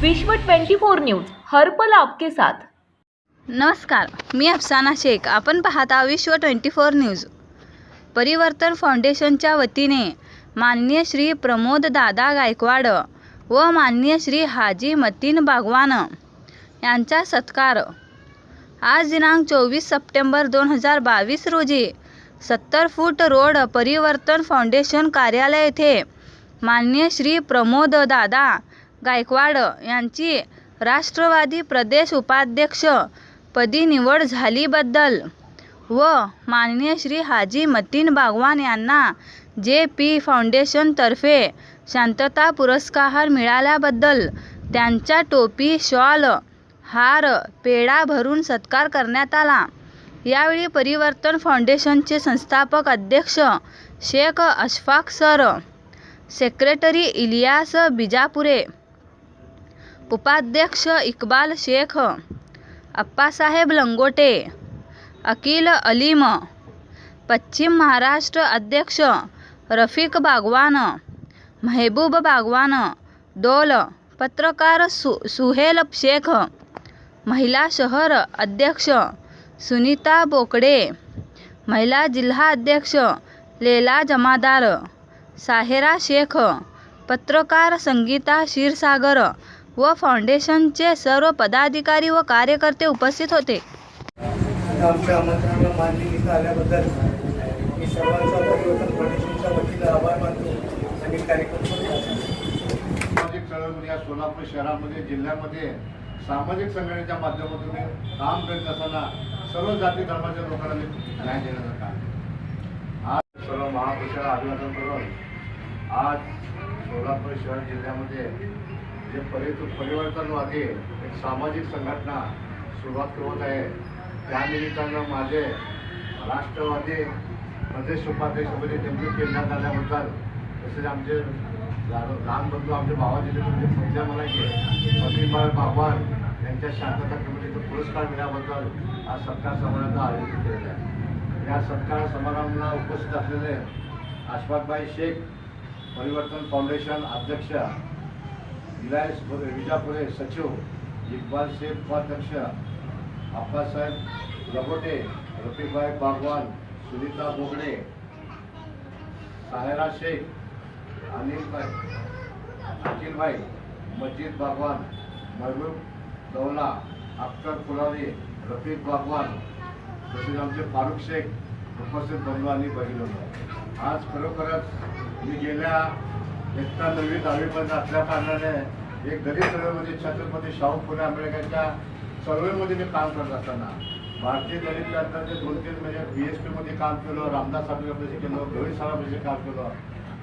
विश्व 24 न्यूज हर्पल आपके साथ. नमस्कार मी अफसाना शेख. आपण पाहता विश्व ट्वेंटी फोर न्यूज. परिवर्तन फाउंडेशनच्या वतीने माननीय श्री प्रमोद दादा गायकवाड व माननीय श्री हाजी मतीन बागवान यांचा सत्कार. आज दिनांक चोवीस सप्टेंबर दोन हजार बावीस रोजी सत्तर फूट रोड परिवर्तन फाउंडेशन कार्यालय येथे माननीय श्री प्रमोद दादा गायकवाड यांची राष्ट्रवादी प्रदेश उपाध्यक्ष पदी निवड झालीबद्दल व माननीय श्री हाजी मतीन बागवान यांना जे पी फाउंडेशनतर्फे शांतता पुरस्कार मिळाल्याबद्दल त्यांच्या टोपी शॉल हार पेढा भरून सत्कार करण्यात आला. यावेळी परिवर्तन फाउंडेशनचे संस्थापक अध्यक्ष शेख अशफाक सर सेक्रेटरी इलियास बिजापुरे उपाध्यक्ष इक्बाल शेख अप्पासाहेब लंगोटे अकिल अलीम पश्चिम महाराष्ट्र अध्यक्ष रफिक बागवान महबूब बागवान डोल पत्रकार सु सुहेल शेख महिला शहर अध्यक्ष सुनीता बोकडे महिला जिल्हा अध्यक्ष लेला जमादार साहेरा शेख पत्रकार संगीता क्षीरसागर व फाउंडेशनचे सर्व पदाधिकारी व कार्यकर्ते उपस्थित होते. आमच्या आमंत्रणाला मानली इथं आल्याबद्दल मी सर्वांचा परिवर्तन फाउंडेशनच्या वतीनं आभार मानतो आणि कार्यक्रम सामाजिक या सोलापूर शहरामध्ये जिल्ह्यामध्ये सामाजिक संघटनेच्या माध्यमातून काम करीत असताना सर्व जाती धर्माच्या लोकांना मी न्याय देण्याचं काम आज सर्व महापुरुषाला अभिवादन करून आज सोलापूर शहर जिल्ह्यामध्ये जे परि परिवर्तनवादी एक सामाजिक संघटना सुरुवात करत आहे त्यानिमित्तानं माझे राष्ट्रवादी प्रदेश उपाध्यक्षपदी नेमणूक केंद्रात आल्याबद्दल तसेच आमचे लहान बंधू आमचे भावाचे जे म्हणजे समजा मला की प्रतिभा यांच्या शांतता कमिटीचा पुरस्कार मिळाल्याबद्दल आज सत्कार समारंभ आयोजित केलेला आहे. या सत्कार समारंभाला उपस्थित असलेले आशफाकबाई शेख परिवर्तन फाउंडेशन अध्यक्ष इलायस विजापुरे सचिव इक्बाल शेख उपाध्यक्ष आप्पासाहेब लबोटे रफीकभाई बागवान सुनीता बोगडे साहेरा शेख अनिलभाई अखिलभाई मजीद बागवान महबूब दौला अख्तर कुलारी रफीक बागवान तसेच आमचे फारुख शेख उपस्थित बंधू आणि बहिलो आज खरोखरच मी गेल्या इयत्ता नवीन दहावीपर्यंत असल्या कारणाने एक दलित चळवळीमध्ये छत्रपती शाहू फुले आंबेडकरच्या चळवळीमध्ये मी काम करत असताना भारतीय दलित क्रांतीचे दोन तीन म्हणजे बी एस पीमध्ये काम केलं रामदास साहेबांपाशी केलं गवळी साहेबांपाशी काम केलं.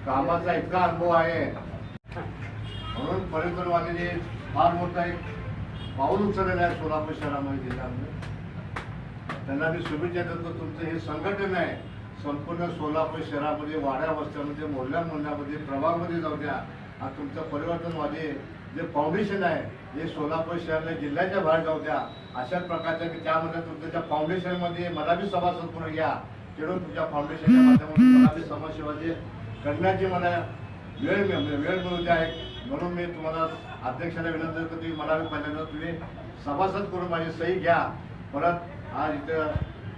कामाचा इतका अनुभव आहे. म्हणून पर्यटनवादीने फार मोठा एक पाऊल उचललेलं आहे सोलापूर शहरामध्ये जिल्ह्यामध्ये. त्यांना मी शुभेच्छा देतो तुमचं हे संघटन आहे. संपूर्ण सोलापूर शहरामध्ये वाड्या वस्त्यामध्ये मोहल्ल्या मोहल्ल्यामध्ये प्रभागमध्ये जाऊ द्या. आणि तुमचं परिवर्तनवादी जे फाउंडेशन आहे जे सोलापूर शहराला जिल्ह्याच्या बाहेर जाऊ द्या. अशाच प्रकारच्या की त्यामध्ये तुमच्या त्या फाउंडेशनमध्ये मला बी सभासद म्हणून घ्या. खेळून तुमच्या फाउंडेशनच्या माध्यमातून मला बी समाजसेवाचे करण्याची मला वेळ म्हणजे वेळ मिळू द्या. म्हणून मी तुम्हाला अध्यक्षाला विनंती करतो तुम्ही मला बी पहिल्यांदा तुम्ही सभासद करून माझी सही घ्या. परत आज इथं